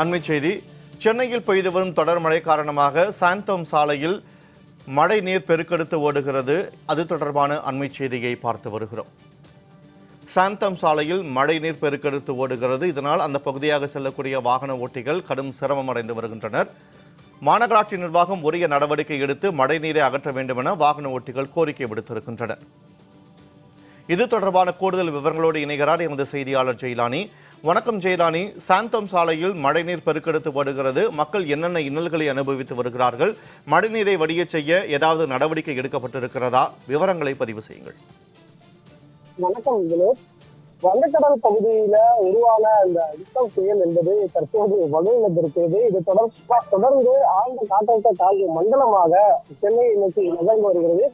அண்மை செய்தி. சென்னையில் பெய்து வரும் தொடர் மழை காரணமாக சாந்தோம் சாலையில் மழை நீர் பெருக்கெடுத்து ஓடுகிறது. அது தொடர்பான அண்மை செய்தியை பார்த்து வருகிறோம். சாந்தம் சாலையில் மழை நீர் பெருக்கெடுத்து ஓடுகிறது. இதனால் அந்த பகுதியாக செல்லக்கூடிய வாகன ஓட்டிகள் கடும் சிரமம் அடைந்து வருகின்றனர். மாநகராட்சி நிர்வாகம் உரிய நடவடிக்கை எடுத்து மழை நீரை அகற்ற வேண்டும் என வாகன ஓட்டிகள் கோரிக்கை விடுத்திருக்கின்றனர். இது தொடர்பான கூடுதல் விவரங்களோடு இணைகிறார் எமது செய்தியாளர் ஜெயிலானி. வணக்கம் ஜெயராணி சாந்தோம் சாலையில் மழைநீர் பெருக்கெடுத்து வருகிறது மக்கள் என்னென்ன இன்னல்களை அனுபவித்து வருகிறார்கள்? மழைநீரை வடிய செய்ய ஏதாவது நடவடிக்கை எடுக்கப்பட்டிருக்கிறதா? விவரங்களை பதிவு செய்யுங்கள். வணக்கம் வங்கக்கடல் பகுதியில உருவான அந்த யுத்தம் புயல் என்பது தற்போது வலுவிழந்திருக்கிறது. இது தொடர் தொடர்ந்து ஆழ்ந்த காற்றழுத்த தாழ்வு மண்டலமாக சென்னையை நோக்கி நகர்ந்து வருகிறது.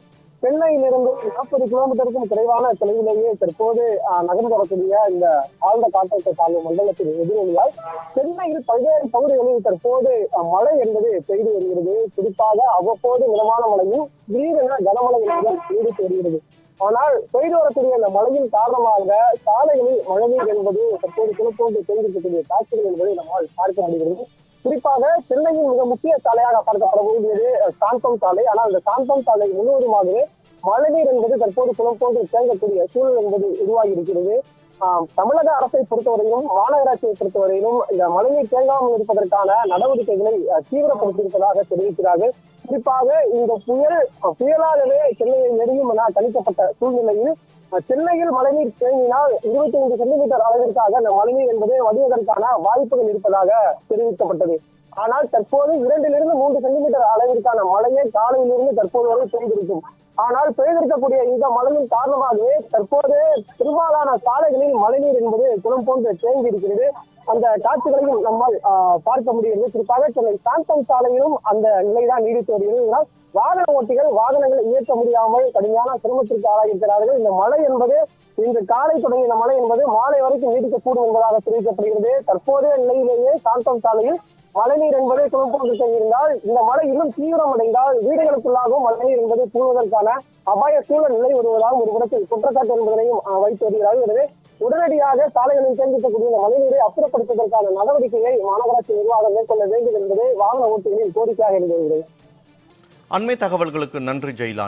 சென்னையிலிருந்து நாற்பது கிலோமீட்டருக்கும் குறைவான தொலைவிலேயே தற்போது நகர்ந்து வரக்கூடிய இந்த ஆழ்ந்த காற்றழுத்த தாழ்வு மண்டலத்தின் எதிரொலியால் சென்னையில் பல்வேறு பகுதிகளில் தற்போது மழை என்பது பெய்து வருகிறது. குறிப்பாக அவ்வப்போது மிதமான மழையும் திடீரென கனமழை என்பதும் நீடித்து வருகிறது. ஆனால் பெய்து வரக்கூடிய இந்த மழையின் காரணமாக சாலைகளில் மழைநீர் என்பது தற்போது குளப்போன்று தெரிவிக்கக்கூடிய காட்சிகள் என்பதை நம்மால் பார்க்க முடிகிறது. குறிப்பாக சென்னையின் மிக முக்கிய சாலையாக பார்க்கப்படக்கூடியது அஹ், சாந்தம் சாலை. ஆனால் அந்த சாந்தம் சாலை முழுவதுமாகவே மழைநீர் என்பது தற்போது குளம் போன்று தேங்கக்கூடிய சூழல் என்பது உருவாகி இருக்கிறது தமிழக அரசை பொறுத்தவரையிலும் மாநகராட்சியை பொறுத்தவரையிலும் இந்த மழைநீர் தேங்காமல் இருப்பதற்கான நடவடிக்கைகளை தீவிரப்படுத்தியிருப்பதாக தெரிவிக்கிறார்கள். குறிப்பாக இந்த புயல் அஹ், புயலாகவே சென்னையை நெருங்கும் என கணிக்கப்பட்ட சூழ்நிலையில் சென்னையில் மழைநீர் தேங்கினால் இருபத்தி ஐந்து சென்டிமீட்டர் அளவிற்காக அந்த மழைநீர் என்பது வடிவதற்கான வாய்ப்புகள் இருப்பதாக தெரிவிக்கப்பட்டது. ஆனால் தற்போது இரண்டிலிருந்து மூன்று சென்டிமீட்டர் அளவிற்கான மழையே காலையிலிருந்து தற்போது வரை பெய்திருக்கும். ஆனால் பெய்திருக்கக்கூடிய இந்த மழையின் காரணமாகவே தற்போது பெரும்பாலான சாலைகளில் மழைநீர் என்பது குளம் போன்று தேங்கி இருக்கிறது அந்த காட்சிகளையும் நம்மால் பார்க்க முடியும் குறிப்பாக சென்னை சாந்தம் சாலையிலும் அந்த நிலைதான் நீடித்து வருகிறது. வாகன ஓட்டிகள் வாகனங்களை இயக்க முடியாமல் கடுமையான சிரமத்திற்கு ஆளாகியிருக்கிறார்கள். இந்த மழை என்பது இன்று காலை தொடங்கிய இந்த மழை என்பது மாலை வரைக்கும் நீடிக்கக்கூடும் என்பதாக தெரிவிக்கப்படுகிறது. தற்போதைய நிலையிலேயே சாந்தம் சாலையில் மழைநீர் என்பதை குழப்பம் இருந்தால் இந்த மழை இன்னும் தீவிரமடைந்தால் வீடுகளுக்குள்ளாகவும் மழைநீர் என்பது கூடுவதற்கான அபாய சூழல் நிலை வருவதாகவும் ஒரு புறத்தில் குற்றச்சாட்டு என்பதனையும் வைத்து வருகிறார்கள். எனவே உடனடியாக சாலைகளில் தேங்கிக்கக்கூடிய மழைநீரை அப்புறப்படுத்துவதற்கான நடவடிக்கையை மாநகராட்சி நிர்வாகம் மேற்கொள்ள வேண்டும் என்பது வாகன ஓட்டிகளின் கோரிக்கையாக இருந்து வருகிறது. அண்மை தகவல்களுக்கு நன்றி ஜெயிலான்.